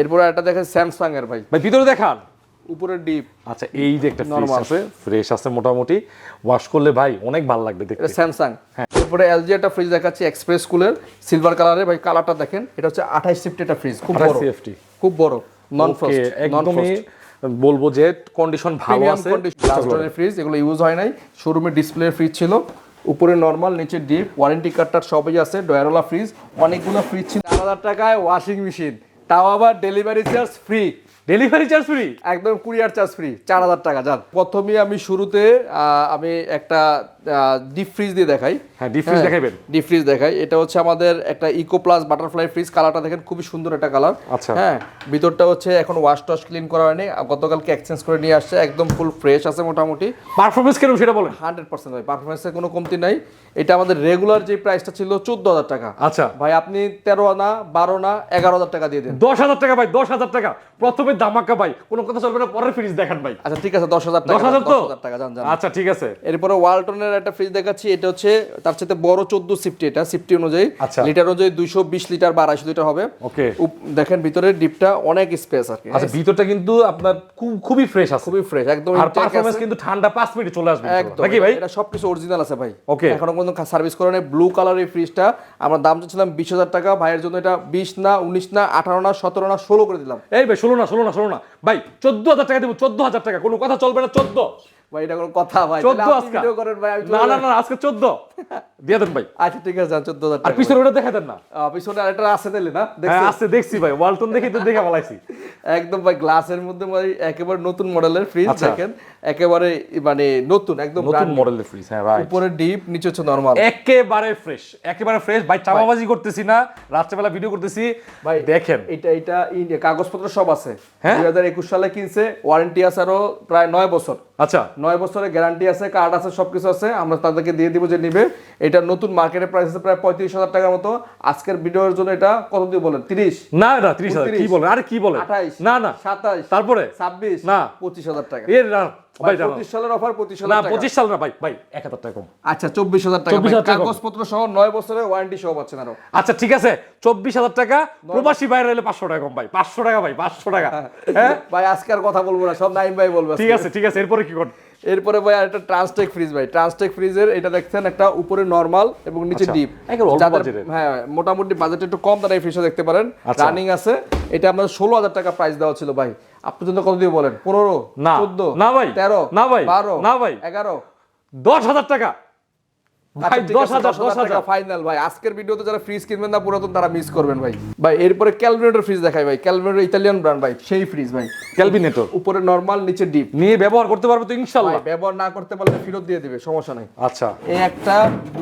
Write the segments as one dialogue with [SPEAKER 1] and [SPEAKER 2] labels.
[SPEAKER 1] এরপরে একটা দেখেন স্যামসাং এর ভাই।
[SPEAKER 2] ভাই ভিতরে দেখান।
[SPEAKER 1] উপরে ডিপ।
[SPEAKER 2] আচ্ছা এই যে একটা ফ্রিজ আছে ফ্রেশ আছে মোটামুটি ওয়াশ করলে ভাই অনেক ভালো লাগবে
[SPEAKER 1] এটা
[SPEAKER 2] দেখতে
[SPEAKER 1] স্যামসাং।
[SPEAKER 2] হ্যাঁ।
[SPEAKER 1] এরপরে এলজি একটা ফ্রিজ দেখাচ্ছি এক্সপ্রেস কুলের সিলভার কালারের ভাই কালারটা দেখেন এটা হচ্ছে আঠাইশ সিফটি একটা ফ্রিজ খুব বড়।
[SPEAKER 2] CFT
[SPEAKER 1] খুব বড় নন ফ্রস্ট নন
[SPEAKER 2] একদমই বলব যে কন্ডিশন ভালো আছে।
[SPEAKER 1] কন্ডিশন লাস্টনের ফ্রিজ এগুলো ইউজ হয় নাই। শোরুমে ডিসপ্লে ফ্রিজ ছিল। উপরে নর্মাল নিচে ডিপ ওয়ারেন্টি কার্ডটার সবই আছে ডয়ারওয়ালা ফ্রিজ অনেকগুলো ফ্রিজ ছিল। চার হাজার টাকায় ওয়াশিং মেশিন তাও আবার delivery charge free
[SPEAKER 2] delivery charge free
[SPEAKER 1] একদম কুরিয়ার চার্জ ফ্রি চার হাজার টাকা যান। প্রথমে আমি শুরুতে আমি একটা ডিপ ফ্রিজ দিয়ে দেখাই।
[SPEAKER 2] হ্যাঁ, ডিপ ফ্রিজ দেখাইবেন।
[SPEAKER 1] ডিপ ফ্রিজ দেখাই। এটা হচ্ছে আমাদের একটা ইকো প্লাস বাটারফ্লাই ফ্রিজ কালারটা দেখেন খুবই সুন্দর একটা কালার
[SPEAKER 2] আচ্ছা।
[SPEAKER 1] হ্যাঁ ভিতরটা হচ্ছে এখন ওয়াশ টশ ক্লিন করা হয়নি গতকালকে এক্সচেঞ্জ করে নিয়ে আসছে একদম ফুল ফ্রেশ আছে মোটামুটি।
[SPEAKER 2] পারফরমেন্স কেরম সেটা বলেন।
[SPEAKER 1] হান্ড্রেড পার্সেন্ট ভাই পারফরমেন্সের কোনো কমতি নাই। এটা আমাদের রেগুলার যে প্রাইসটা ছিল চোদ্দ হাজার টাকা।
[SPEAKER 2] আচ্ছা।
[SPEAKER 1] ভাই আপনি তেরো আনা বারো না এগারো হাজার টাকা দিয়ে দেন।
[SPEAKER 2] দশ হাজার টাকা ভাই দশ হাজার টাকা। প্রথমে দামাকা ভাই। কোনো কথা চলবে না পরের ফ্রিজ দেখান ভাই।
[SPEAKER 1] আচ্ছা ঠিক আছে দশ হাজার টাকা
[SPEAKER 2] দশ হাজার তো?
[SPEAKER 1] টাকা জান জান
[SPEAKER 2] আচ্ছা ঠিক আছে।
[SPEAKER 1] এরপরে ওয়ালটনের একটা ফ্রিজ দেখাচ্ছি এটা হচ্ছে তার সাথে বড় চোদ্দ সিফটি এটা সিফটি অনুযায়ী।
[SPEAKER 2] আচ্ছা।
[SPEAKER 1] লিটার অনুযায়ী দুইশো বিশ লিটার বা আড়াইশো লিটার হবে।
[SPEAKER 2] ওকে
[SPEAKER 1] দেখেন ভিতরে ডিপটা অনেক স্পেস আর কি।
[SPEAKER 2] আচ্ছা ভিতরটা কিন্তু আপনার খুব- খুবই ফ্রেশ আছে।
[SPEAKER 1] খুবই ফ্রেশ একদম
[SPEAKER 2] আর পারফরমেন্স কিন্তু ঠান্ডা পাঁচ মিনিটে চলে আসবে নাকি ভাই?
[SPEAKER 1] এটা সবকিছু অরিজিনাল আছে ভাই।
[SPEAKER 2] ওকে
[SPEAKER 1] এখনও পর্যন্ত সার্ভিস করে ব্লু কালার এই ফ্রিজটা আমরা দাম চাচ্ছিলাম বিশ হাজার টাকা ভাইয়ের জন্য এটা বিশ না উনিশ না আঠারো না সতেরো না ষোলো করে দিলাম।
[SPEAKER 2] এই ভাই ষোলো না ষোলো না, শোনো না। ভাই, চোদ্দ হাজার টাকা দেবো, চোদ্দ হাজার টাকা। কোনো কথা চলবে না, চোদ্দ।
[SPEAKER 1] ভাই এটা কোনো কথা ভাই।
[SPEAKER 2] চোদ্দ
[SPEAKER 1] তাহলে আপনি
[SPEAKER 2] আজকে।
[SPEAKER 1] video করেন ভাই আমি
[SPEAKER 2] না না না আজকে চোদ্দ। দিয়ে দেন ভাই।
[SPEAKER 1] আচ্ছা ঠিক আছে চোদ্দ হাজার
[SPEAKER 2] আর পিছনে ওটা দেখা দেন না।
[SPEAKER 1] পিছনে আরেকটা আছে না?
[SPEAKER 2] হ্যাঁ? আসছে দেখছি ভাই। ওয়ালটন দেখে তো দেখে
[SPEAKER 1] একদম ভাই গ্লাসের মধ্যে ভাই একেবারে নতুন মডেলের ফ্রিজ
[SPEAKER 2] আচ্ছা।
[SPEAKER 1] দেখেন। একেবারে মানে নতুন একদম
[SPEAKER 2] নতুন মডেলের ফ্রিজ হ্যাঁ ভাই
[SPEAKER 1] উপরে ডিপ নিচে হচ্ছে নরমাল
[SPEAKER 2] একেবারে ফ্রেশ একেবারে ফ্রেশ ভাই চাপাবাজি করতেছি না। রাত্রেবেলা ভিডিও করতেছি।
[SPEAKER 1] ভাই
[SPEAKER 2] দেখেন।
[SPEAKER 1] এটা এটা কাগজপত্র সব আছে।
[SPEAKER 2] হ্যাঁ?
[SPEAKER 1] দুই হাজার একুশ সালে কিনছে ওয়ারেন্টি আছে আরও প্রায় নয় বছর।
[SPEAKER 2] আচ্ছা।
[SPEAKER 1] নয় বছরের গ্যারান্টি আছে কার্ড আছে সব কিছু আছে। আমরা তাদেরকে দিয়ে দিব যে নিবে। এটা নতুন মার্কেটের প্রাইস আছে প্রায় পঁয়ত্রিশ হাজার টাকার মতো। আজকের ভিডিওর জন্য এটা কত দিয়ে বলেন? তিরিশ?
[SPEAKER 2] না না তিরিশ হাজার। কি
[SPEAKER 1] 29,
[SPEAKER 2] বলেন? আরে কি বলেন?
[SPEAKER 1] আঠাইশ।
[SPEAKER 2] না না।
[SPEAKER 1] সাতাইশ।
[SPEAKER 2] তারপরে?
[SPEAKER 1] ছাব্বিশ।
[SPEAKER 2] না।
[SPEAKER 1] পঁচিশ হাজার টাকা।
[SPEAKER 2] এর না ভাই
[SPEAKER 1] সালের অফার
[SPEAKER 2] না
[SPEAKER 1] টাকা।
[SPEAKER 2] ভাই ভাই কম।
[SPEAKER 1] আচ্ছা
[SPEAKER 2] 24,000 টাকা
[SPEAKER 1] কাগজপত্র সহ বছরের ওয়ারেন্টি সহ পাচ্ছেন আরও।
[SPEAKER 2] আচ্ছা ঠিক আছে চব্বিশ হাজার টাকা প্রবাসী বাইরে এলে টাকা কম ভাই পাঁচশো টাকা ভাই পাঁচশো টাকা হ্যাঁ।
[SPEAKER 1] ভাই আজকে আর কথা বলব না সব নাইম ভাই বলব
[SPEAKER 2] ঠিক আছে ঠিক আছে এরপরে কি
[SPEAKER 1] এরপরে ভাই আর একটা ট্রান্সটেক ফ্রিজ ভাই ট্রান্সটেক ফ্রিজের এটা দেখছেন একটা উপরে নরমাল এবং নিচে
[SPEAKER 2] আচ্ছা,
[SPEAKER 1] ডিপ
[SPEAKER 2] বাজেটের।
[SPEAKER 1] হ্যাঁ মোটামুটি বাজেট একটু কম তারা এই ফ্রিজটা দেখতে পারেন।
[SPEAKER 2] আচ্ছা।
[SPEAKER 1] রানিং আছে এটা আমাদের ষোলো হাজার টাকা প্রাইস দেওয়া ছিল ভাই। আপনি জন্য কত দিয়ে বলেন? পনেরো
[SPEAKER 2] না,
[SPEAKER 1] চোদ্দ
[SPEAKER 2] না ভাই,
[SPEAKER 1] তেরো
[SPEAKER 2] না ভাই,
[SPEAKER 1] বারো
[SPEAKER 2] না ভাই।
[SPEAKER 1] এগারো।
[SPEAKER 2] দশ হাজার টাকা। ভাই দশ হাজার দশ হাজার
[SPEAKER 1] ফাইনাল ভাই। আজকের ভিডিওতে যারা ফ্রিজ কিনবেন না পুরাতন তারা মিস করবেন ভাই। ভাই এরপরে ক্যালভিনেটর ফ্রিজ দেখাই ভাই। ক্যালভিনেটর ইতালিয়ান ব্র্যান্ড ভাই সেই ফ্রিজ ভাই।
[SPEAKER 2] ক্যালভিনেটর
[SPEAKER 1] উপরে নরমাল নিচে ডিপ
[SPEAKER 2] নিয়ে ব্যবহার করতে পারবে তো
[SPEAKER 1] ব্যবহার না করতে পারলে ফেরত দিয়ে দিবে সমস্যা নাই।
[SPEAKER 2] আচ্ছা।
[SPEAKER 1] এই একটা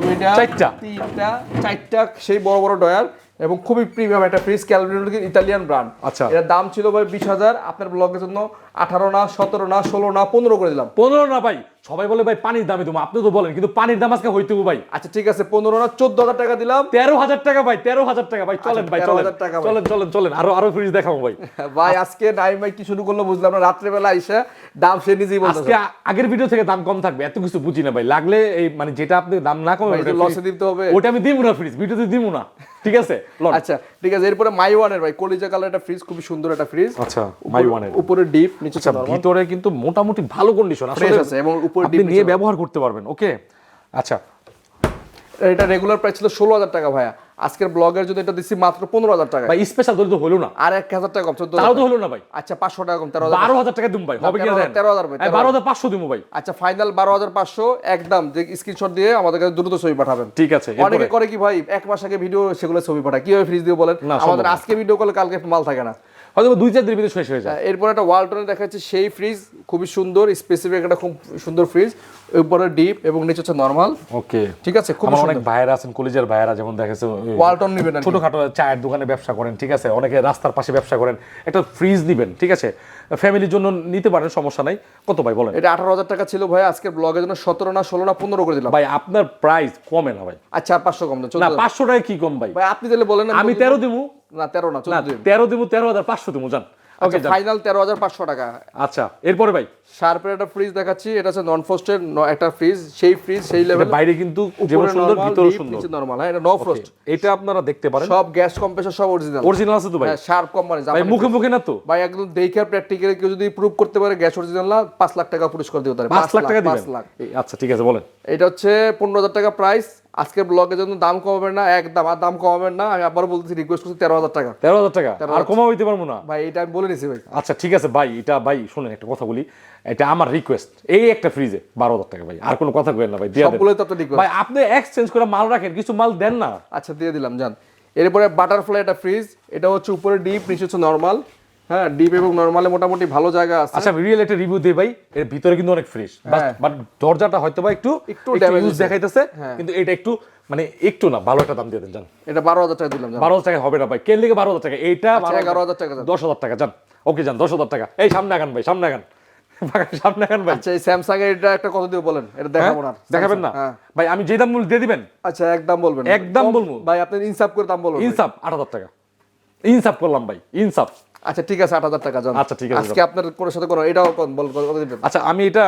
[SPEAKER 1] দুইটা
[SPEAKER 2] চারটা।
[SPEAKER 1] তিনটা চারটা সেই বড় বড় ডয়ার এবং খুবই প্রিমিয়াম একটা ফ্রিজ ক্যালভিন ইতালিয়ান ব্র্যান্ড
[SPEAKER 2] আচ্ছা।
[SPEAKER 1] এর দাম ছিল ভাই বিশ হাজার আপনার ব্লগের জন্য আঠারো না সতেরো না ষোলো না পনেরো করে দিলাম।
[SPEAKER 2] পনেরো না ভাই। সবাই বলে ভাই পানির দামে তুমি আপনি তো বলেন কিন্তু পানির দাম আজকে হইতে ভাই।
[SPEAKER 1] আচ্ছা ঠিক আছে পনেরো না চোদ্দ হাজার টাকা দিলাম।
[SPEAKER 2] তেরো হাজার টাকা ভাই তেরো হাজার টাকা ভাই। চলেন ভাই চলেন।
[SPEAKER 1] টাকা
[SPEAKER 2] চলেন চলেন চলেন। আরও আরও ফ্রিজ দেখাবো ভাই।
[SPEAKER 1] ভাই আজকে নাইম ভাই কি শুরু করল বুঝলাম না রাত্রেবেলা আইসা দাম সে নিজেই
[SPEAKER 2] আজকে আগের ভিডিও থেকে দাম কম থাকবে এত কিছু বুঝি না ভাই। লাগলে এই মানে যেটা আপনি দাম না কমে
[SPEAKER 1] লসে দিতে হবে।
[SPEAKER 2] ওটা আমি দিব না ফ্রিজ ভিডিওতে দিব না। ঠিক আছে?
[SPEAKER 1] আচ্ছা ঠিক আছে এরপরে মাই ওয়ানের ভাই কলিজা কালার একটা ফ্রিজ খুবই সুন্দর একটা ফ্রিজ
[SPEAKER 2] আচ্ছা মাই ওয়ানের
[SPEAKER 1] উপরে ডিপ নিচে
[SPEAKER 2] আচ্ছা ভিতরে কিন্তু মোটামুটি ভালো কন্ডিশন
[SPEAKER 1] আছে এবং উপরে
[SPEAKER 2] আপনি নিয়ে ব্যবহার করতে পারবেন ওকে আচ্ছা।
[SPEAKER 1] এটা রেগুলার প্রাইস ছিল ষোলো হাজার টাকা ভাইয়া। আজকের ব্লগের জন্য এটা দিচ্ছি মাত্র পনেরো হাজার টাকা।
[SPEAKER 2] ভাই স্পেশাল তো হলো না।
[SPEAKER 1] আর এক হাজার টাকা কম চোদ্দ
[SPEAKER 2] তাও তো হলো না ভাই।
[SPEAKER 1] আচ্ছা পাঁচশো টাকা কম তেরো
[SPEAKER 2] বারো হাজার টাকা দিম ভাই হবে কি
[SPEAKER 1] তেরো হাজার- ভাই,
[SPEAKER 2] বারো হাজার পাঁচশো দিব ভাই।
[SPEAKER 1] আচ্ছা ফাইনাল বারো হাজার পাঁচশো একদম যে স্ক্রিনশট দিয়ে আমাদের কাছে দ্রুত ছবি পাঠাবেন।
[SPEAKER 2] ঠিক আছে
[SPEAKER 1] অনেকে করে কি ভাই এক মাস আগে ভিডিও সেগুলো ছবি পাঠায়। কীভাবে ফ্রিজ দিয়ে বলেন? আমাদের আজকে ভিডিও করলে কালকে মাল থাকে না।
[SPEAKER 2] হয়তো দুই চার দিনের ভিতরে শেষ হয়ে যায়।
[SPEAKER 1] এরপর একটা ওয়ালটনে দেখা যাচ্ছে সেই ফ্রিজ খুবই সুন্দর স্পেসিফিক একটা খুব সুন্দর ফ্রিজ উপরে ডিপ এবং নিচে হচ্ছে নর্মাল
[SPEAKER 2] ওকে।
[SPEAKER 1] ঠিক আছে খুব
[SPEAKER 2] অনেক ভাইয়েরা আছেন কলেজের ভাইয়েরা যেমন দেখেছে ওই
[SPEAKER 1] ওয়ালটন নিবেন
[SPEAKER 2] ছোটখাটো চায়ের দোকানে ব্যবসা করেন ঠিক আছে? অনেকে রাস্তার পাশে ব্যবসা করেন একটা ফ্রিজ দিবেন ঠিক আছে? ফ্যামিলির জন্য নিতে পারেন সমস্যা নাই। কত ভাই বলেন?
[SPEAKER 1] এটা আঠারো হাজার টাকা ছিল ভাই আজকের ব্লগের জন্য সতেরো না ষোলো না পনেরো করে দিলাম।
[SPEAKER 2] ভাই আপনার প্রাইস কমে না ভাই।
[SPEAKER 1] আচ্ছা পাঁচশো কম দেন
[SPEAKER 2] না পাঁচশো টাকা কি কম ভাই?
[SPEAKER 1] ভাই আপনি তাহলে বলেন
[SPEAKER 2] আমি তেরো দিবো।
[SPEAKER 1] না তেরো না
[SPEAKER 2] তেরো দিবো তেরো হাজার পাঁচশো দিবো জান। ওকে যান।
[SPEAKER 1] ফাইনাল তেরো হাজার পাঁচশো টাকা।
[SPEAKER 2] আচ্ছা এরপরে ভাই।
[SPEAKER 1] শার্পের একটা ফ্রিজ দেখাচ্ছি এটা হচ্ছে নন ফ্রস্টের একটা ফ্রিজ সেই ফ্রিজ সেই লেভেল
[SPEAKER 2] বাইরে কিন্তু যেমন সুন্দর ভিতরে সুন্দর।
[SPEAKER 1] নরমাল হ্যাঁ এটা নো ফ্রস্ট
[SPEAKER 2] এটা আপনারা দেখতে পারেন।
[SPEAKER 1] সব গ্যাস কম্প্রেসর সব অরিজিনাল
[SPEAKER 2] অরিজিনাল আছে তো ভাই?
[SPEAKER 1] হ্যাঁ শার্প কোম্পানি
[SPEAKER 2] ভাই মুখে মুখে না তো?
[SPEAKER 1] ভাই একদম দেখে প্র্যাকটিক্যালি কেউ যদি প্রুভ করতে পারে গ্যাস অরিজিনাল না পাঁচ লাখ টাকা পুরস্কার দিতে পারে।
[SPEAKER 2] পাঁচ লাখ টাকা
[SPEAKER 1] পাঁচ
[SPEAKER 2] দিবেন?
[SPEAKER 1] লাখ।
[SPEAKER 2] আচ্ছা ঠিক আছে বলেন।
[SPEAKER 1] এটা হচ্ছে পনেরো হাজার টাকা প্রাইস আজকের ব্লগের জন্য দাম কমাবেন না একদম আর দাম কমাবেন না। আমি আবার বলতেছি রিকোয়েস্ট করছি তেরো হাজার টাকা।
[SPEAKER 2] তেরো হাজার টাকা? আর কমা হইতে পারব না?
[SPEAKER 1] ভাই এটা আমি বলে নিছি ভাই।
[SPEAKER 2] আচ্ছা ঠিক আছে ভাই এটা ভাই শুনেন একটা কথা বলি। এটা আমার রিকোয়েস্ট এই একটা ফ্রিজে বারো হাজার টাকা ভাই আর কোনো কথা কইেন না ভাই দিয়ে
[SPEAKER 1] সবগুলোই তো রিকোয়েস্ট
[SPEAKER 2] ভাই আপনি এক্সচেঞ্জ করে মাল রাখেন কিছু মাল দেন না।
[SPEAKER 1] আচ্ছা দিয়ে দিলাম জান এরপরে বাটারফ্লাই একটা ফ্রিজ এটা হচ্ছে উপরে ডিপ নিচে হচ্ছে নর্মাল হ্যাঁ ডিপ এবং নর্মালে মোটামুটি ভালো জায়গা আছে।
[SPEAKER 2] আচ্ছা রিয়েল একটা রিভিউ দিই ভাই এর ভিতরে কিন্তু অনেক ফ্রেশ
[SPEAKER 1] হ্যাঁ।
[SPEAKER 2] বাট দরজাটা হয়তো বা একটু
[SPEAKER 1] একটু
[SPEAKER 2] ইউজ দেখাইতেছে
[SPEAKER 1] হ্যাঁ।
[SPEAKER 2] কিন্তু এটা একটু মানে একটু না ভালো একটা দাম দিয়ে দেন জান।
[SPEAKER 1] এটা বারো হাজার টাকা দিলাম
[SPEAKER 2] বারো হাজার টাকা হবে না ভাই। কেন বারো হাজার টাকা? এইটা
[SPEAKER 1] আচ্ছা, 11,000 টাকা
[SPEAKER 2] দশ হাজার টাকা যান ওকে যান দশ হাজার টাকা। এই সামনে আগান ভাই সামনে আগান। সামনে আগান ভাই।
[SPEAKER 1] আচ্ছা এই স্যামসাং এর এটা একটা কত দিয়ে বলেন এটা দেখাবো না।
[SPEAKER 2] হ্যাঁ? দেখাবেন না? ভাই আমি যে দাম মূল্য দিয়ে দিবেন?
[SPEAKER 1] আচ্ছা একদম বলবেন।
[SPEAKER 2] একদম বলব।
[SPEAKER 1] ভাই আপনি ইনসাফ করে দাম বলবেন
[SPEAKER 2] ইনসাফ আট হাজার টাকা। ইনসাফ করলাম ভাই ইনসাফ।
[SPEAKER 1] আচ্ছা ঠিক আছে আট হাজার টাকা জান।
[SPEAKER 2] আচ্ছা, ঠিক আছে,
[SPEAKER 1] আজকে আপনার কোনো সাথে কোনো এটাও বল
[SPEAKER 2] আচ্ছা আমি এটা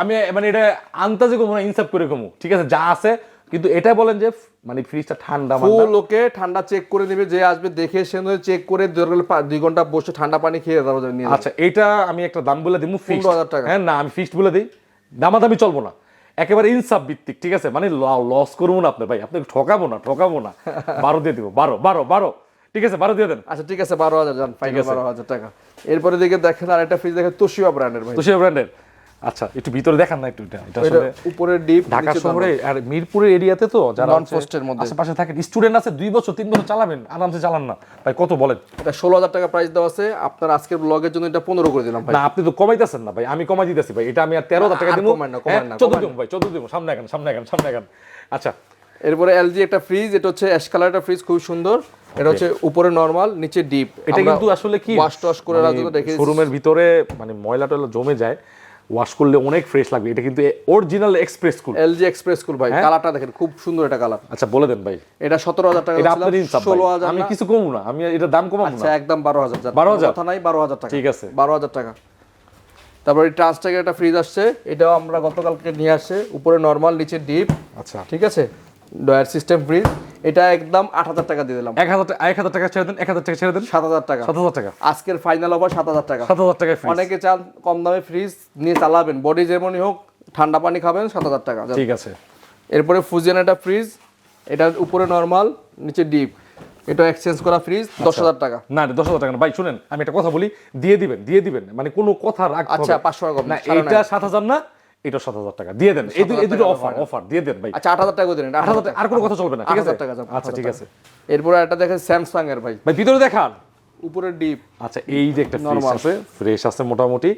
[SPEAKER 2] আমি মানে এটা আন্তাজে কমু না ইনসাফ করে কমু ঠিক আছে যা আছে কিন্তু এটা বলেন যে মানে ফ্রিজটা ঠান্ডা
[SPEAKER 1] ফুল ওকে ঠান্ডা চেক করে নেবে যে আসবে দেখে সে চেক করে দুই ঘণ্টা বসে ঠান্ডা পানি খেয়ে তারপর নিয়ে
[SPEAKER 2] আচ্ছা এটা আমি একটা দাম বলে দিই ফিক্সড
[SPEAKER 1] 15,000 টাকা।
[SPEAKER 2] হ্যাঁ না আমি ফিক্সড বলে দিই। দামাদামি চলবো না। একেবারে ইনসাফ ভিত্তিক ঠিক আছে? মানে লস করব না আপনি ভাই। আপনি ঠকাবো না ঠকাবো না। বারো দিয়ে দিব বারো বারো বারো। ঠিক আছে বারো দিয়ে দেন।
[SPEAKER 1] আচ্ছা ঠিক আছে বারো হাজার যান ফাইনাল বারো হাজার টাকা। এরপরে দিকে দেখেন আর একটা ফ্রিজ দেখেন তোশিবা ব্র্যান্ডের ভাই।
[SPEAKER 2] তুষিয়া ব্র্যান্ডের আচ্ছা একটু ভিতরে দেখান না একটু এটা। আসলে
[SPEAKER 1] উপরে ডিপ
[SPEAKER 2] ঢাকা শহরে আর মিরপুরের এরিয়াতে তো যারা
[SPEAKER 1] post এর মধ্যে।
[SPEAKER 2] আশেপাশে থাকেন স্টুডেন্ট আছে দুই বছর তিন বছর চালাবেন আরামসে চালান না। ভাই কত বলেন?
[SPEAKER 1] এটা ষোলো হাজার টাকা প্রাইস দেওয়া আছে। আপনার আজকের ব্লগের জন্য এটা পনেরো করে দিলাম ভাই।
[SPEAKER 2] না আপনি তো কমাইতেছেন না ভাই আমি কমাই দিতেছি ভাই। এটা আমি আর তেরো হাজার টাকা দিব।
[SPEAKER 1] কমায় না, কমায় না,
[SPEAKER 2] চোদ্দ দিব ভাই চোদ্দ দিব সামনে এখন সামনে এখন সামনে এখন আচ্ছা
[SPEAKER 1] এরপরে এলজি একটা ফ্রিজ এটা হচ্ছে অ্যাশ কালার একটা ফ্রিজ খুব সুন্দর। এটা হচ্ছে উপরে নর্মাল নিচে ডিপ
[SPEAKER 2] এটা কিন্তু আসলে কি?
[SPEAKER 1] ওয়াশ টশ করে জন্য রেখে
[SPEAKER 2] শোরুমের ভিতরে মানে ময়লা টয়লা জমে যায় ওয়াশ করলে অনেক ফ্রেশ লাগবে। এটা কিন্তু original express cool
[SPEAKER 1] LG express cool ভাই কালারটা দেখেন খুব সুন্দর এটা কালার
[SPEAKER 2] আচ্ছা বলে দেন ভাই।
[SPEAKER 1] এটা সতেরো হাজার টাকা
[SPEAKER 2] এটা
[SPEAKER 1] ছিল,
[SPEAKER 2] আপনার ইনসাফ
[SPEAKER 1] ষোলো
[SPEAKER 2] ভাই।
[SPEAKER 1] হাজার
[SPEAKER 2] আমি কিছু কমু না আমি এটা দাম কমাবো না
[SPEAKER 1] আচ্ছা
[SPEAKER 2] না।
[SPEAKER 1] একদম বারো হাজার
[SPEAKER 2] 12,000
[SPEAKER 1] কথা নাই বারো হাজার টাকা।
[SPEAKER 2] ঠিক আছে।
[SPEAKER 1] বারো হাজার টাকা। তারপরে ট্রান্সটাকের একটা ফ্রিজ আসছে এটাও আমরা গতকালকে নিয়ে আসছে উপরে নর্মাল নিচে ডিপ
[SPEAKER 2] আচ্ছা।
[SPEAKER 1] ঠিক আছে? ডয়ার সিস্টেম ফ্রিজ এটা একদম আট হাজার টাকা দিয়ে দিলাম।
[SPEAKER 2] এক হাজার টাকা এক হাজার টাকা ছেড়ে দেন এক হাজার টাকা ছেড়ে দেন।
[SPEAKER 1] সাত হাজার টাকা।
[SPEAKER 2] সাত হাজার টাকা।
[SPEAKER 1] আজকের ফাইনাল অফার সাত হাজার টাকা।
[SPEAKER 2] সাত হাজার ফ্রি
[SPEAKER 1] অনেকে চান কম দামে ফ্রিজ নিয়ে চালাবেন। বডি যেমনই হোক ঠান্ডা পানি খাবেন সাত হাজার টাকা।
[SPEAKER 2] ঠিক আছে।
[SPEAKER 1] এরপরে ফুজিয়ান একটা ফ্রিজ এটা উপরে নর্মাল নিচে ডিপ এটা এক্সচেঞ্জ করা ফ্রিজ দশ হাজার টাকা।
[SPEAKER 2] না দশ হাজার টাকা না। ভাই শুনেন আমি একটা কথা বলি দিয়ে দিবেন দিয়ে দিবেন। মানে কোনো কথা
[SPEAKER 1] আচ্ছা, 500 টাকা
[SPEAKER 2] না এইটা সাত হাজার না এটা সাত হাজার টাকা। দিয়ে দেন। এই দুটো অফার অফার দিয়ে দেন ভাই।
[SPEAKER 1] আচ্ছা আট হাজার টাকা দিন।
[SPEAKER 2] আট হাজার আর কোনো কথা চলবে না ঠিক আছে?
[SPEAKER 1] টাকা
[SPEAKER 2] আচ্ছা ঠিক আছে।
[SPEAKER 1] এরপরে একটা দেখেন স্যামসাং এর ভাই।
[SPEAKER 2] ভাই ভিতরে দেখান।
[SPEAKER 1] উপরে ডিপ।
[SPEAKER 2] আচ্ছা এই যে একটা ফ্রেশ আছে ফ্রেশ আছে মোটামুটি।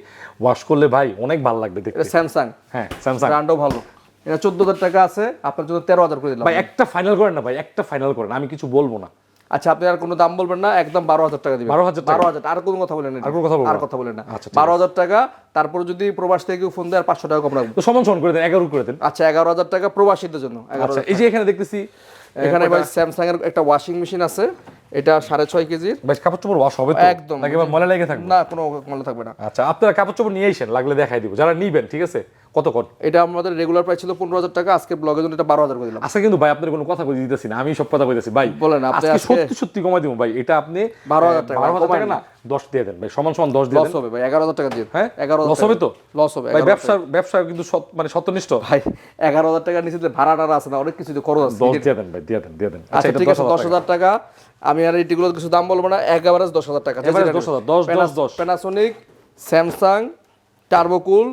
[SPEAKER 2] ওয়াশ করলে ভাই অনেক ভালো লাগবে দেখতে।
[SPEAKER 1] স্যামসাং
[SPEAKER 2] হ্যাঁ স্যামসাং
[SPEAKER 1] ব্র্যান্ডও ভালো। এটা চোদ্দ হাজার টাকা আছে আপনার জন্য তেরো হাজার করে দিলাম।
[SPEAKER 2] ভাই একটা ফাইনাল করেন না ভাই একটা ফাইনাল করেন। আমি কিছু বলব না।
[SPEAKER 1] আচ্ছা আপনি আর কোনো দাম বলবেন না একদম বারো হাজার টাকা দিবেন।
[SPEAKER 2] বারো হাজার
[SPEAKER 1] বারো হাজার আর কোনো কথা বলেন না
[SPEAKER 2] আর কোনো কথা
[SPEAKER 1] আর
[SPEAKER 2] না?
[SPEAKER 1] কথা বলেন না।
[SPEAKER 2] আচ্ছা,
[SPEAKER 1] বারো হাজার টাকা তারপর যদি প্রবাস থেকে ফোন দেয় আর পাঁচশো টাকা কম রাখব।
[SPEAKER 2] সমান সমান করে দেন এগারো করে দেন।
[SPEAKER 1] আচ্ছা এগারো হাজার টাকা প্রবাসীদের জন্য।
[SPEAKER 2] আচ্ছা এই যে এখানে দেখতেছি
[SPEAKER 1] এখানে ভাই স্যামসাং এর একটা ওয়াশিং মেশিন আছে। এটা সাড়ে ছয় কেজির।
[SPEAKER 2] ভাই কাপড় চোপড় ওয়াশ হবে
[SPEAKER 1] একদম।
[SPEAKER 2] ময়লা লেগে থাকবে?
[SPEAKER 1] না কোনো থাকবে না।
[SPEAKER 2] আচ্ছা আপনারা কাপড় চোপড় নিয়ে আসেন লাগলে দেখাই দিব। যারা নিবেন ঠিক আছে? কত কত
[SPEAKER 1] এটা আমাদের রেগুলার প্রাইস ছিল পনেরো হাজার টাকা আজকে ব্লগের জন্য এটা বারো হাজার করে দিলাম।
[SPEAKER 2] আচ্ছা কিন্তু ভাই আপনার কোনো কথা দিতেছি না আমি সব কথা ভাই
[SPEAKER 1] বলেন, আপনি
[SPEAKER 2] সত্যি সত্যি কমাই দিব ভাই এটা আপনি
[SPEAKER 1] 12,000 টাকা,
[SPEAKER 2] বারো হাজার টাকা না দশ দিয়ে দেন ভাই সমান সমান দশ দিয়ে
[SPEAKER 1] লস হবে ভাই এগারো হাজার টাকা দিয়ে
[SPEAKER 2] হ্যাঁ?
[SPEAKER 1] এগারো
[SPEAKER 2] লস হবে তো?
[SPEAKER 1] লস হবে
[SPEAKER 2] ভাই
[SPEAKER 1] 11,000
[SPEAKER 2] ব্যবসা ব্যবসা কিন্তু মানে সত্যনিষ্ঠ।
[SPEAKER 1] ভাই এগারো হাজার টাকা নিচে ভাড়া টাড়া আছে না অনেক কিছু খরচ আছে
[SPEAKER 2] দশ দিয়ে দেন ভাই দিয়ে দেন দিয়ে দেন।
[SPEAKER 1] আচ্ছা ঠিক আছে দশ হাজার টাকা। আমি আর এইগুলো কিছু দাম বলব না এক এভারেজ দশ হাজার টাকা
[SPEAKER 2] Average 10,000, 10, 10, 10
[SPEAKER 1] প্যানাসোনিক স্যামসাং টার্বোকুল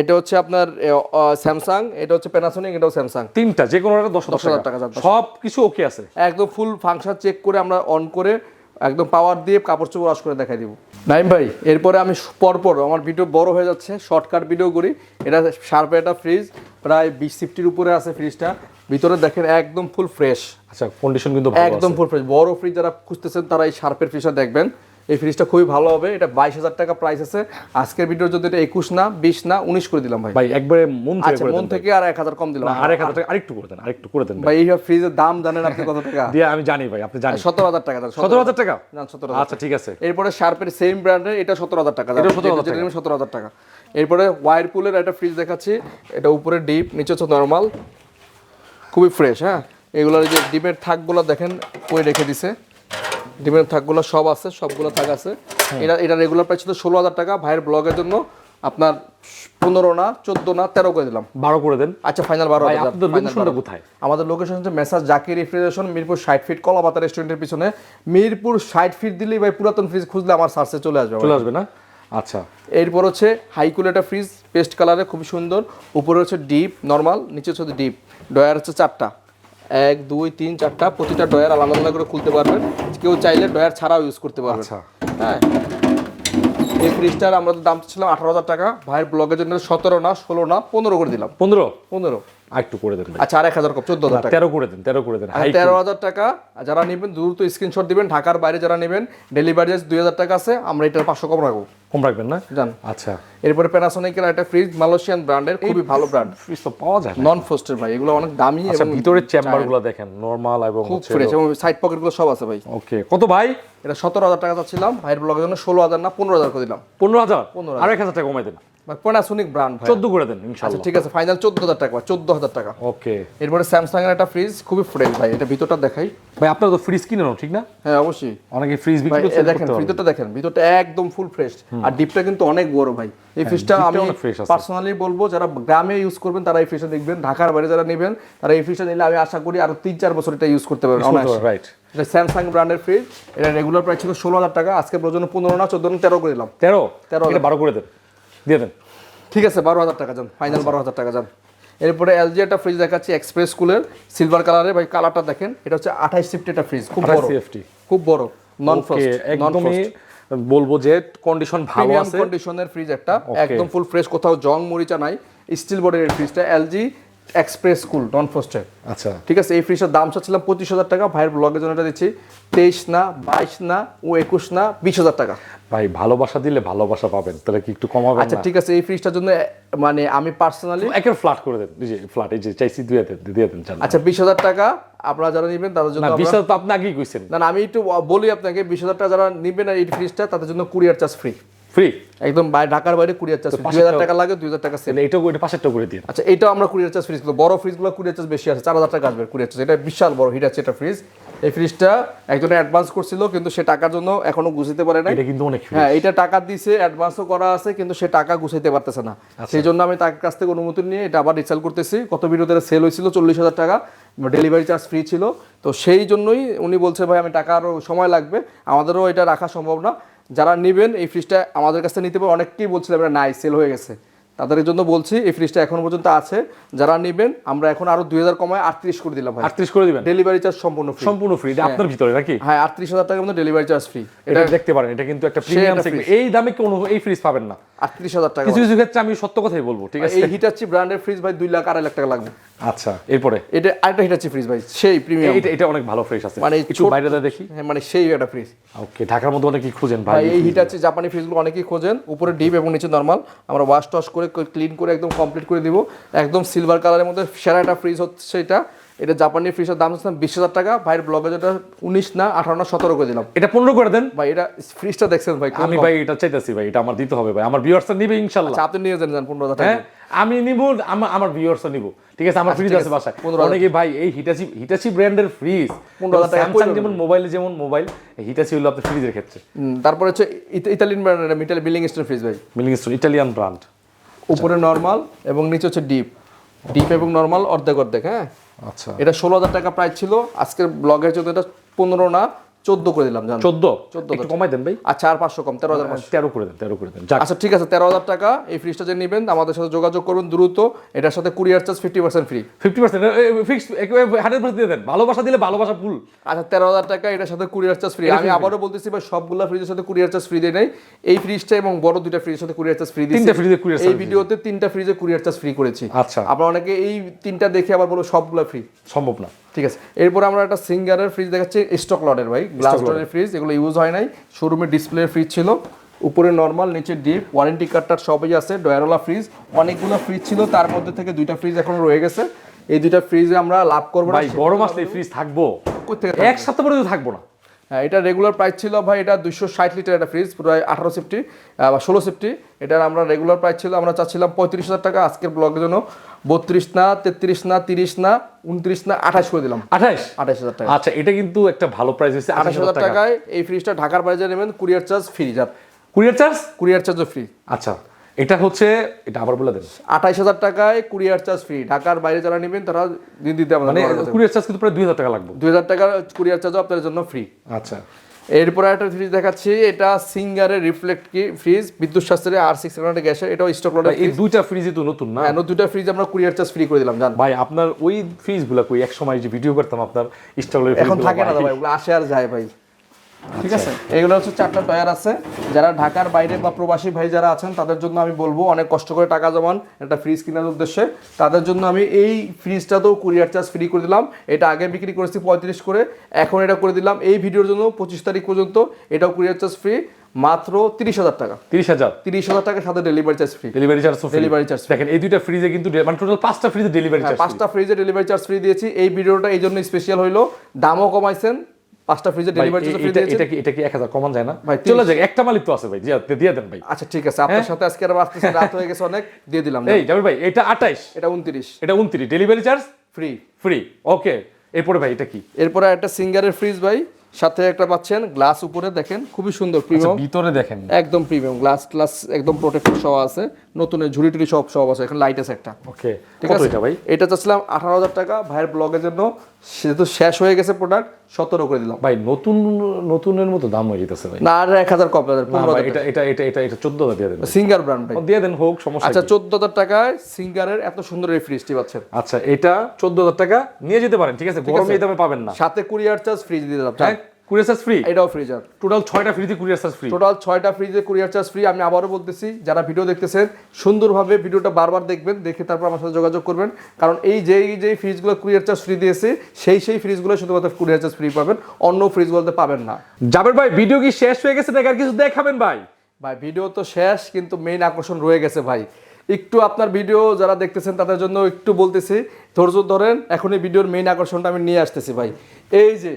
[SPEAKER 1] এটা হচ্ছে আপনার স্যামসাং এটা হচ্ছে প্যানাসোনিক এটাও স্যামসাং
[SPEAKER 2] তিনটা যে কোনো একটা দশ
[SPEAKER 1] 10,000
[SPEAKER 2] হাজার
[SPEAKER 1] টাকা।
[SPEAKER 2] টাকা সব কিছু ওকে আছে।
[SPEAKER 1] একদম ফুল ফাংশন চেক করে আমরা অন করে একদম পাওয়ার দিয়ে কাপড় চোপড় ওয়াশ করে দেখাই দিব। নাইম ভাই এরপরে আমি পরপর আমার ভিডিও বড় হয়ে যাচ্ছে শর্টকাট ভিডিও করি। এটা শার্পে একটা ফ্রিজ প্রায় বিশ সিফটির উপরে আছে ফ্রিজটা ভিতরে দেখেন একদম ফুল ফ্রেশ
[SPEAKER 2] আচ্ছা কন্ডিশন কিন্তু ভালো
[SPEAKER 1] একদম ফুল ফ্রেশ বড় ফ্রিজ যারা খুঁজতেছেন তারা এই শার্পের ফ্রিজটা দেখবেন। এই ফ্রিজটা খুবই ভালো হবে। এটা বাইশ হাজার টাকা প্রাইস আছে। আজকের ভিডিও যদি এটা একুশ না বিশ না উনিশ করে দিলাম ভাই।
[SPEAKER 2] ভাই একবারে মন থেকে
[SPEAKER 1] আচ্ছা মন থেকে আর এক হাজার কম দিলাম।
[SPEAKER 2] আর এক হাজার টাকা আরেকটু করে দেন আরেকটু করে দেন ভাই।
[SPEAKER 1] এই ফ্রিজের দাম জানেন আপনি কত টাকা?
[SPEAKER 2] দিয়ে আমি জানি ভাই আপনি জানেন।
[SPEAKER 1] সতেরো হাজার টাকা
[SPEAKER 2] সতেরো হাজার টাকা?
[SPEAKER 1] না সতেরো
[SPEAKER 2] আচ্ছা ঠিক আছে।
[SPEAKER 1] এরপরে শার্পের সেম ব্র্যান্ডের এটা সতেরো হাজার টাকা
[SPEAKER 2] এটাও 17,000
[SPEAKER 1] সতেরো হাজার টাকা। এরপরে ওয়ারপুলের একটা ফ্রিজ দেখাচ্ছি। এটা উপরে ডিপ নিচে হচ্ছে নর্মাল খুবই ফ্রেশ হ্যাঁ? এগুলোর যে ডিমের থাকগুলো দেখেন কই রেখে দিছে? ডিমের থাকগুলো সব আছে সবগুলো থাক আছে। এটা এটা রেগুলার প্রাইস ছিল ষোলো হাজার টাকা। ভাইয়ের ব্লগের জন্য আপনার পনেরো না চোদ্দ না তেরো করে দিলাম।
[SPEAKER 2] বারো করে দেন।
[SPEAKER 1] আচ্ছা ফাইনাল বারো
[SPEAKER 2] লোকেশনটা কোথায়?
[SPEAKER 1] আমাদের লোকেশন হচ্ছে মেসাজ জাকির রেফ্রিজারেশন মিরপুর ষাট ফিট কলাপাতা রেস্টুরেন্টের পিছনে। মিরপুর ষাট ফিট দিলেই ভাই পুরাতন ফ্রিজ খুঁজলে আমার সার্চে চলে আসবে
[SPEAKER 2] চলে আসবে না? আচ্ছা
[SPEAKER 1] এরপর হচ্ছে হাইকুলেটা ফ্রিজ পেস্ট কালারে খুব সুন্দর। উপরে হচ্ছে ডিপ নর্মাল নিচে হচ্ছে ডিপ। ডয়ার হচ্ছে চারটা। এক দুই তিন চারটা। প্রতিটা ডয়ার আলাদা আলাদা করে খুলতে পারবেন। কেউ চাইলে ডয়ার ছাড়াও ইউজ করতে পারবেন।
[SPEAKER 2] আচ্ছা।
[SPEAKER 1] হ্যাঁ। এই ফ্রিজটার আমরা দাম ছিলাম আঠারো হাজার টাকা। ভাইয়ের ব্লগের জন্য সতেরো না ষোলো না পনেরো করে দিলাম।
[SPEAKER 2] পনেরো?
[SPEAKER 1] পনেরো।
[SPEAKER 2] আর একটু করে দেন
[SPEAKER 1] আচ্ছা আর এক হাজার চোদ্দ হাজার
[SPEAKER 2] তেরো করে দেন তেরো করে দেন
[SPEAKER 1] তেরো হাজার টাকা যারা নেবেন দ্রুত স্ক্রিনশট দিবেন ঢাকার বাইরে যারা নেবেন ডেলিভারি চার্জ দুই হাজার টাকা আছে আমরা এটার পাঁচশো কম রাখব।
[SPEAKER 2] কম রাখবেন না?
[SPEAKER 1] জান।
[SPEAKER 2] আচ্ছা।
[SPEAKER 1] এরপরে প্যানাসোনিকের একটা ফ্রিজ মালয়েশিয়ান ব্র্যান্ডের খুবই ভালো ব্র্যান্ড
[SPEAKER 2] ফ্রিজ তো পাওয়া যায়
[SPEAKER 1] নন ফোস্টের ভাই এগুলো অনেক দামি
[SPEAKER 2] আচ্ছা
[SPEAKER 1] এবং
[SPEAKER 2] ভিতরের চেম্বারগুলো দেখেন নর্মাল এবং
[SPEAKER 1] খুব ফ্রেশ এবং সাইড পকেটগুলো সব আছে ভাই।
[SPEAKER 2] ওকে কত ভাই?
[SPEAKER 1] এটা সতেরো হাজার টাকা চাচ্ছিলাম ভাইয়ের ব্লগের জন্য ষোলো হাজার না পনেরো হাজার করে দিলাম।
[SPEAKER 2] পনেরো হাজার?
[SPEAKER 1] 15,000
[SPEAKER 2] আর এক হাজার টাকা কমাই দেন।
[SPEAKER 1] ব্র্যান্ড ভাই।
[SPEAKER 2] চোদ্দ করে দেন
[SPEAKER 1] আচ্ছা ঠিক আছে ফাইনাল চোদ্দ হাজার টাকা চোদ্দ হাজার টাকা।
[SPEAKER 2] ওকে।
[SPEAKER 1] এরপরে স্যামসাং এর একটা ফ্রিজ খুবই ফ্রেশ ভাই এটা ভিতরটা দেখাই।
[SPEAKER 2] ভাই আপনারা তো ফ্রিজ কিনেন ঠিক না?
[SPEAKER 1] হ্যাঁ অবশ্যই।
[SPEAKER 2] অনেকে ফ্রিজ বিক্রি
[SPEAKER 1] দেখেন ভিতরটা দেখেন ভিতরটা একদম ফুল ফ্রেশ আর ডিপটা কিন্তু অনেক বড় ভাই। এই ফ্রিজটা আমি
[SPEAKER 2] হ্যাঁ, আছে।
[SPEAKER 1] পার্সোনালি বলব যারা গ্রামে ইউজ করবেন তারা এই ফ্রিজটা দেখবেন। ঢাকার বাইরে যারা নেবেন তারা এই ফ্রিজটা নিলে আমি আশা করি আরও তিন চার বছর এটা ইউজ করতে পারবেন
[SPEAKER 2] রাইট
[SPEAKER 1] এটা স্যামসাং ব্র্যান্ডের ফ্রিজ এটা রেগুলার প্রাইস ছিল ষোলো হাজার টাকা আজকে পর্যন্ত পনেরো না চোদ্দ না তেরো করে দিলাম।
[SPEAKER 2] তেরো?
[SPEAKER 1] তেরো
[SPEAKER 2] বারো করে দেন। দিয়ে দেন।
[SPEAKER 1] ঠিক আছে বারো হাজার টাকা যান ফাইনাল বারো হাজার টাকা যান। এরপরে এলজি একটা ফ্রিজ দেখাচ্ছি এক্সপ্রেস স্কুলের সিলভার কালারের ভাই কালারটা দেখেন এটা হচ্ছে আঠাশ সিফটি একটা ফ্রিজ খুব বড়। খুব বড় নন ফ্রস্ট
[SPEAKER 2] একদমই বলব যে কন্ডিশন ভালো আছে।
[SPEAKER 1] কন্ডিশনের ফ্রিজ একটা একদম ফুল ফ্রেশ কোথাও জং মরিচা নাই স্টিল বডির ফ্রিজটা এলজি এক্সপ্রেস কুল নন ফ্রস্টের
[SPEAKER 2] আচ্ছা।
[SPEAKER 1] ঠিক আছে এই ফ্রিজের দাম চাচ্ছিলাম পঁচিশ হাজার টাকা ভাইয়ের ব্লগের জন্য এটা দিচ্ছি। তেইশ না বাইশ না ও একুশ না বিশ হাজার টাকা।
[SPEAKER 2] ভাই ভালোবাসা দিলে ভালোবাসা পাবেন তাহলে কি একটু কমাবেন
[SPEAKER 1] আচ্ছা ঠিক আছে এই ফ্রিজটার জন্য মানে আমি পার্সোনালি
[SPEAKER 2] একের ফ্ল্যাট করে দেন যে ফ্ল্যাট এই যে চাইছি দিয়ে দেন দিয়ে দেন
[SPEAKER 1] আচ্ছা বিশ হাজার টাকা আপনারা যারা নেবেন তাদের জন্য বিশ
[SPEAKER 2] হাজার তো আপনি আগেই কইছেন।
[SPEAKER 1] না না, আমি একটু বলি আপনাকে বিশ হাজার টাকা যারা নেবেন এই ফ্রিজটা তাদের জন্য কুরিয়ার চার্জ ফ্রি
[SPEAKER 2] ফ্রি
[SPEAKER 1] একদম ঢাকার বাইরে কুরিয়ার চার্জ দুই হাজার টাকা লাগে দুই হাজার টাকা সেল
[SPEAKER 2] এটাও এটা পাশেরটা করে দিন।
[SPEAKER 1] আচ্ছা এটাও আমরা কুরিয়ার চার্জ ফ্রিজগুলো বড় ফ্রিজগুলো কুরিয়ার চার্জ বেশি আছে চার হাজার টাকা আসবে কুরিয়ার চার্জ। এটা বিশাল বড় হিট আছে এটা ফ্রিজ এই ফ্রিজটা একজনে অ্যাডভান্স করছিল কিন্তু সে টাকার জন্য এখনও গুছাইতে পারে না
[SPEAKER 2] এটা কিন্তু অনেক
[SPEAKER 1] হ্যাঁ এটা টাকা দিছে অ্যাডভান্সও করা আছে কিন্তু সে টাকা গুছাইতে পারতেছে না।
[SPEAKER 2] আচ্ছা।
[SPEAKER 1] সেই জন্য আমি তার কাছ থেকে অনুমতি নিয়ে এটা আবার রিসেল করতেছি। কত বিরোধে সেল হয়েছিল? চল্লিশ হাজার টাকা। ডেলিভারি চার্জ ফ্রি ছিল। তো সেই জন্যই উনি বলছে ভাই আমি টাকা আরও সময় লাগবে। আমাদেরও এটা রাখা সম্ভব না। যারা নেবেন এই ফ্রিজটা আমাদের কাছে নিতে পারে অনেককেই বলছিলাম নাই সেল হয়ে গেছে। তাদের জন্য বলছি এই ফ্রিজটা এখন পর্যন্ত আছে। যারা নেবেন আমরা এখন আরও দুই হাজার কমায় আটত্রিশ করে দিলাম
[SPEAKER 2] আটত্রিশ করে দিবেন?
[SPEAKER 1] ডেলিভারি চার্জ সম্পূর্ণ ফ্রি
[SPEAKER 2] সম্পূর্ণ ফ্রি আপনার ভিতরে নাকি?
[SPEAKER 1] হ্যাঁ আটত্রিশ হাজার টাকার মধ্যে ডেলিভারি চার্জ ফ্রি
[SPEAKER 2] এটা দেখতে পারেন এটা কিন্তু একটা প্রিমিয়াম এই দামে কোনো এই ফ্রিজ পাবেন না।
[SPEAKER 1] আটত্রিশ হাজার টাকা
[SPEAKER 2] কিছু কিছু ক্ষেত্রে আমি সত্য কথাই বলব ঠিক আছে?
[SPEAKER 1] এই হিটাচি ব্র্যান্ডের ফ্রিজ ভাই দুই লাখ আড়াই লাখ টাকা লাগবে।
[SPEAKER 2] আচ্ছা এরপরে?
[SPEAKER 1] এটা আরেকটা হিটাচি ফ্রিজ ভাই সেই প্রিমিয়াম
[SPEAKER 2] এটা এটা অনেক ভালো ফ্রেশ আছে।
[SPEAKER 1] মানে
[SPEAKER 2] একটু বাইরে দেখি।
[SPEAKER 1] হ্যাঁ মানে সেই একটা ফ্রিজ
[SPEAKER 2] ওকে ঢাকার মধ্যে অনেক কি খুঁজেন ভাই
[SPEAKER 1] ভাই। এই হিটাচি জাপানি ফ্রিজগুলো অনেকেই খোঁজেন। উপরে ডিপ এবং নিচে নর্মাল আমরা ওয়াশ টশ করে ক্লিন করে একদম কমপ্লিট করে দিব। একদম সিলভার কালারের মধ্যে সেরা একটা ফ্রিজ হচ্ছে এটা। এটা জাপানি ফ্রিজের দাম হচ্ছে বিশ হাজার টাকা। ভাইয়ের ব্লগে যেটা উনিশ না আঠারো না সতেরো করে দিলাম।
[SPEAKER 2] এটা পনেরো করে দেন।
[SPEAKER 1] ভাই এটা ফ্রিজটা দেখছেন ভাই
[SPEAKER 2] আমি। ভাই এটা চাইতেছি ভাই এটা আমার দিতে হবে ভাই। আমার ভিউয়ার্সরা নিবে ইনশাল্লাহ।
[SPEAKER 1] আচ্ছা আপনি নিয়ে যান পনেরো হাজার টাকা।
[SPEAKER 2] হ্যাঁ আমি নিব আমার আমার নিব। ঠিক আছে আমার ফ্রিজ আছে
[SPEAKER 1] আছে,
[SPEAKER 2] বাসায়।
[SPEAKER 1] 15,000
[SPEAKER 2] অনেকে ভাই এই হিটাচি হিটাচি ব্র্যান্ডের ফ্রিজ
[SPEAKER 1] 15,000 টাকা
[SPEAKER 2] স্যামসাং যেমন মোবাইল যেমন মোবাইল হিটাচি হলো আপনার ফ্রিজের ক্ষেত্রে।
[SPEAKER 1] তারপরে হচ্ছে ইতা- ইতালিয়ান ব্র্যান্ডের মিটাল বিলিং স্টোন ফ্রিজ ভাই।
[SPEAKER 2] মিলিং স্টোন ইটালিয়ান ব্র্যান্ড
[SPEAKER 1] উপরে নর্মাল এবং নিচে হচ্ছে ডিপ ডিপ এবং নর্মাল অর্ধেক অর্ধেক হ্যাঁ?
[SPEAKER 2] আচ্ছা।
[SPEAKER 1] এটা ষোলো হাজার টাকা প্রাইস ছিল। আজকের ব্লগের জন্য এটা পনেরো না চোদ্দ করে দিলাম জান।
[SPEAKER 2] চোদ্দ?
[SPEAKER 1] 14,000
[SPEAKER 2] একটু কমাই দেন ভাই।
[SPEAKER 1] আচ্ছা আর পাঁচশো কম তেরো হাজার
[SPEAKER 2] তেরো করে দেন তেরো করে দেন।
[SPEAKER 1] আচ্ছা ঠিক আছে তেরো হাজার টাকা এই ফ্রিজটা যে নেবেন আমাদের সাথে যোগাযোগ করবেন দ্রুত। এটার সাথে courier charge fifty percent free
[SPEAKER 2] fifty percent fix hundred percent দিয়ে দেন। ভালোবাসা দিলে ভালোবাসা ফুল
[SPEAKER 1] আচ্ছা তেরো হাজার টাকা এটার সাথে কুরিয়ার চার্জ ফ্রি আমি আবারও বলতেছি ভাই সবগুলো ফ্রিজের সাথে কুরিয়ার চার্জ ফ্রি দেয় নাই। এই ফ্রিজটা এবং বড় দুইটা ফ্রিজের সাথে কুরিয়ার চার্জ ফ্রি দিচ্ছি
[SPEAKER 2] তিনটা ফ্রিজে courier
[SPEAKER 1] এই ভিডিওতে তিনটা ফ্রিজে কুরিয়ার চার্জ ফ্রি করেছি।
[SPEAKER 2] আচ্ছা।
[SPEAKER 1] আপনারা অনেকে এই তিনটা দেখে আবার বলো সবগুলো ফ্রি
[SPEAKER 2] সম্ভব না।
[SPEAKER 1] ঠিক আছে। এরপর আমরা একটা সিঙ্গারের ফ্রিজ দেখাচ্ছি স্টক লটের ভাই। গ্লাস
[SPEAKER 2] লডের
[SPEAKER 1] ডোরের ফ্রিজ এগুলো ইউজ হয় নাই। শোরুমে ডিসপ্লে ফ্রিজ ছিল। উপরে নর্মাল নিচে ডিপ ওয়ারেন্টি কার্ডটার সবই আছে ডয়ারোলা ফ্রিজ অনেকগুলো ফ্রিজ ছিল তার মধ্যে থেকে দুইটা ফ্রিজ এখন রয়ে গেছে। এই দুইটা ফ্রিজে আমরা লাভ করব না।
[SPEAKER 2] ভাই গরম আসলে ফ্রিজ থাকব? এক সপ্তাহ পর্যন্ত থাকব না।
[SPEAKER 1] এটা রেগুলার প্রাইস ছিল ভাই এটা দুশো ষাট লিটার একটা ফ্রিজ প্রায় আঠারো সেফটি বা ষোলো সেফটি এটার আমরা রেগুলার প্রাইস ছিল আমরা চাচ্ছিলাম পঁয়ত্রিশ হাজার টাকা আজকের ব্লগের জন্য বত্রিশ না তেত্রিশ না তিরিশ না উনত্রিশ না আঠাশ করে দিলাম।
[SPEAKER 2] আঠাশ?
[SPEAKER 1] আঠাশ হাজার টাকা।
[SPEAKER 2] আচ্ছা এটা কিন্তু একটা ভালো প্রাইস হয়েছে
[SPEAKER 1] আঠাশ হাজার টাকায় এই ফ্রিজটা ঢাকার বাইরে নেবেন কুরিয়ার চার্জ ফ্রি যার
[SPEAKER 2] কুরিয়ার চার্জ
[SPEAKER 1] কুরিয়ার চার্জও ফ্রি
[SPEAKER 2] আচ্ছা। এটা হচ্ছে এটা আবার বলে দেন।
[SPEAKER 1] আঠাশ হাজার টাকায় কুরিয়ার চার্জ ফ্রি। ঢাকার বাইরে যারা নেবেন তারা দিন দিতে
[SPEAKER 2] মানে কুরিয়ার চার্জ কিন্তু প্রায় দুই হাজার টাকা লাগবে।
[SPEAKER 1] দুই হাজার টাকার কুরিয়ার চার্জও আপনাদের জন্য ফ্রি।
[SPEAKER 2] আচ্ছা।
[SPEAKER 1] এরপরে একটা ফ্রিজ দেখাচ্ছি এটা সিঙ্গারের রিফ্লেক্ট কি ফ্রিজ বিদ্যুৎ শাস্ত্রের আর সিক্স হান্ড্রেড গ্যাসের এটাও স্টক লটের
[SPEAKER 2] এই দুইটা ফ্রিজই তো নতুন না?
[SPEAKER 1] হ্যাঁ দুটা ফ্রিজ আমরা কুরিয়ার চার্জ ফ্রি করে দিলাম জান।
[SPEAKER 2] ভাই আপনার ওই ফ্রিজগুলা কই? এক সময় যে ভিডিও করতাম আপনার স্টলের
[SPEAKER 1] এখন থাকে না ভাই ওগুলো আসে আর যায় ভাই। ঠিক আছে? এগুলো হচ্ছে চারটা টায়ার আছে। যারা ঢাকার বাইরে বা প্রবাসী ভাই যারা আছেন তাদের জন্য আমি বলব অনেক কষ্ট করে টাকা জমান একটা ফ্রিজ কেনার উদ্দেশ্যে। তাদের জন্য আমি এই ফ্রিজটাতেও কুরিয়ার চার্জ ফ্রি করে দিলাম। এটা আগে বিক্রি করেছি পঁয়ত্রিশ করে এখন এটা করে দিলাম। এই ভিডিওর জন্য পঁচিশ তারিখ পর্যন্ত এটাও কুরিয়ার চার্জ ফ্রি মাত্র তিরিশ হাজার টাকা।
[SPEAKER 2] তিরিশ হাজার?
[SPEAKER 1] তিরিশ হাজার টাকার সাথে delivery charge free
[SPEAKER 2] delivery charge
[SPEAKER 1] charge free।
[SPEAKER 2] দেখেন এই দুইটা ফ্রিজে কিন্তু মানে টোটাল পাঁচটা ফ্রিজে ডেলিভারি চার্জ
[SPEAKER 1] পাঁচটা ফ্রিজে ডেলিভারি চার্জ ফ্রি দিয়েছি। এই ভিডিওটা এই জন্য স্পেশাল হইল। দামও কমাইছেন পাঁচটা ফ্রিজে ডেলিভারি চার্জ ফ্রি
[SPEAKER 2] এটা কি এটা কি এক হাজার? কমান যায় না?
[SPEAKER 1] ভাই,
[SPEAKER 2] চলে একটা মালিক তো আছে ভাই দিয়ে দেন ভাই।
[SPEAKER 1] আচ্ছা ঠিক আছে আপনার সাথে আজকে আর আসতেছে রাত হয়ে গেছে অনেক দিয়ে দিলাম
[SPEAKER 2] এই জামিল ভাই এটা আঠাইশ।
[SPEAKER 1] এটা উনত্রিশ।
[SPEAKER 2] এটা উনত্রিশ delivery charge
[SPEAKER 1] free
[SPEAKER 2] free okay এরপরে ভাই এটা কি?
[SPEAKER 1] এরপরে একটা সিঙ্গারের ফ্রিজ ভাই সাথে একটা পাচ্ছেন গ্লাস উপরে দেখেন খুবই সুন্দর
[SPEAKER 2] আচ্ছা,
[SPEAKER 1] প্রিমিয়াম
[SPEAKER 2] ভিতরে দেখেন।
[SPEAKER 1] একদম প্রিমিয়াম গ্লাস গ্লাস একদম প্রোটেক্টেড সহ আছে। নতুন ঝুড়ি টুড়ি সব সব আছে এখন লাইট আছে একটা।
[SPEAKER 2] ওকে
[SPEAKER 1] ঠিক আছে?
[SPEAKER 2] এটা ভাই?
[SPEAKER 1] এটা চাচ্ছিলাম আঠারো হাজার টাকা ভাইয়ের ব্লগের জন্য। যেহেতু শেষ হয়ে গেছে প্রোডাক্ট সতেরো করে দিলাম।
[SPEAKER 2] ভাই নতুন নতুনের মতো দাম হয়ে যেতেছে ভাই।
[SPEAKER 1] না আর এক হাজার কম
[SPEAKER 2] এটা এটা এটা এটা এটা চোদ্দ হাজার দিয়ে দেন
[SPEAKER 1] সিঙ্গার ব্র্যান্ড ভাই।
[SPEAKER 2] দিয়ে দেন হোক সমস্যা
[SPEAKER 1] আচ্ছা চোদ্দ হাজার টাকায় সিঙ্গারের এত সুন্দর এই ফ্রিজটি পাচ্ছেন।
[SPEAKER 2] আচ্ছা এটা চোদ্দ হাজার টাকা নিয়ে যেতে পারেন ঠিক আছে? গরমে এই দামে পাবেন না।
[SPEAKER 1] সাথে কুরিয়ার চার্জ ফ্রিজ দিয়ে দিলাম।
[SPEAKER 2] হ্যাঁ? কুরিয়ার চার্জ ফ্রি
[SPEAKER 1] এটাও ফ্রিজার
[SPEAKER 2] টোটাল ছয়টা ফ্রিতে কুরিয়ার চার্জ ফ্রি
[SPEAKER 1] টোটাল ছয়টা ফ্রিজে কুরিয়ার চার্জ ফ্রি আমি আবারও বলতেছি যারা ভিডিও দেখতেছেন সুন্দরভাবে ভিডিওটা বারবার দেখবেন দেখে তারপর আমার সাথে যোগাযোগ করবেন। কারণ এই যেই যেই ফ্রিজগুলো কুরিয়ার চার্জ ফ্রি দিয়েছে সেই সেই ফ্রিজগুলো শুধুমাত্র কুরিয়ার চার্জ ফ্রি পাবেন অন্য ফ্রিজগুলোতে পাবেন না।
[SPEAKER 2] যাবেন ভাই ভিডিও কি শেষ হয়ে গেছে নাকি আর কিছু দেখাবেন ভাই?
[SPEAKER 1] ভাই ভিডিও তো শেষ কিন্তু মেইন আকর্ষণ রয়ে গেছে ভাই। একটু আপনার ভিডিও যারা দেখতেছেন তাদের জন্য একটু বলতেছি ধৈর্য ধরেন এখন এই ভিডিওর মেইন আকর্ষণটা আমি নিয়ে আসতেছি ভাই। এই যে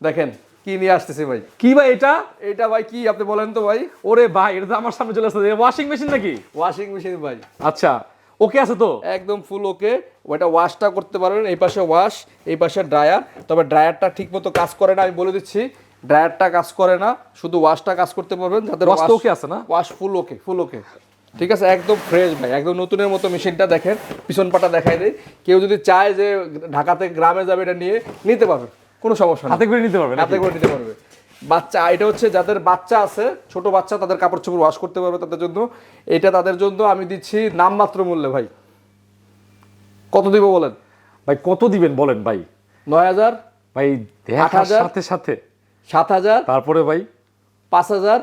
[SPEAKER 1] দেখেন কি নিয়ে আসতেছি ভাই?
[SPEAKER 2] কি ভাই এটা?
[SPEAKER 1] এটা ভাই কি আপনি বলেন তো ভাই?
[SPEAKER 2] ওরে ভাই এটা তো আমার সামনে চলে আসছে ওয়াশিং মেশিন নাকি?
[SPEAKER 1] ওয়াশিং মেশিন ভাই।
[SPEAKER 2] আচ্ছা ওকে আছে তো?
[SPEAKER 1] একদম ফুল ওকে ওইটা ওয়াশটা করতে পারবেন এই পাশে ওয়াশ এই পাশে ড্রায়ার তবে ড্রায়ারটা ঠিক মতো কাজ করে না আমি বলে দিচ্ছি। ড্রায়ারটা কাজ করে না শুধু ওয়াশটা কাজ করতে পারবেন যাদের
[SPEAKER 2] Wash তো okay আছে না?
[SPEAKER 1] ওয়াশ ফুল ওকে ফুল ওকে ঠিক আছে একদম ফ্রেশ ভাই একদম নতুনের মতো মেশিনটা দেখেন পিছন পাটা দেখাই দেয় কেউ যদি চায় যে ঢাকাতে গ্রামে যাবে এটা নিয়ে নিতে পারবে। কোনো সমস্যা
[SPEAKER 2] হাতে করে নিতে পারবে
[SPEAKER 1] হাতে করে নিতে পারবে। বাচ্চা এটা হচ্ছে যাদের বাচ্চা আছে ছোট বাচ্চা তাদের কাপড় চোপড় ওয়াশ করতে পারবে তাদের জন্য। এটা তাদের জন্য আমি দিচ্ছি নামমাত্র মূল্যে ভাই। কত দিব বলেন?
[SPEAKER 2] ভাই কত দিবেন বলেন ভাই?
[SPEAKER 1] নয় হাজার
[SPEAKER 2] ভাই দেখার
[SPEAKER 1] 8,000
[SPEAKER 2] সাথে সাথে।
[SPEAKER 1] সাত হাজার
[SPEAKER 2] তারপরে ভাই?
[SPEAKER 1] পাঁচ হাজার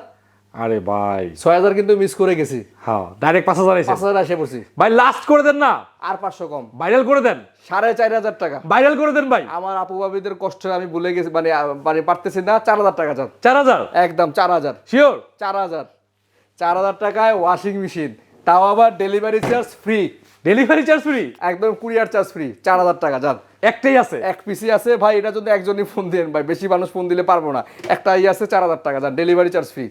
[SPEAKER 2] আরে ভাই।
[SPEAKER 1] ছয় হাজার কিন্তু মিস করে গেছি।
[SPEAKER 2] হ্যাঁ ডাইরেক্ট পাঁচ হাজার
[SPEAKER 1] পাঁচ হাজার এসে পড়ছি।
[SPEAKER 2] ভাই লাস্ট করে দেন না।
[SPEAKER 1] আর পাঁচশো কম।
[SPEAKER 2] ভাইরাল করে দেন।
[SPEAKER 1] সাড়ে চার হাজার টাকা।
[SPEAKER 2] ভাইরাল করে দেন ভাই।
[SPEAKER 1] আমার আপু বাবিদের কষ্ট আমি ভুলে গেছি মানে মানে পারতেছি না। চার হাজার টাকা যান
[SPEAKER 2] চার হাজার?
[SPEAKER 1] একদম চার হাজার।
[SPEAKER 2] শিওর
[SPEAKER 1] চার হাজার। চার হাজার টাকায় ওয়াশিং মেশিন তাও আবার delivery charge free
[SPEAKER 2] delivery charge free
[SPEAKER 1] একদম কুরিয়ার চার্জ ফ্রি চার হাজার টাকা যান।
[SPEAKER 2] একটাই আছে।
[SPEAKER 1] এক পিসি আছে। ভাই এটা যদি একজনই ফোন দেন ভাই বেশি মানুষ ফোন দিলে পারব না। একটা ই আছে চার হাজার টাকা যান। Delivery charge free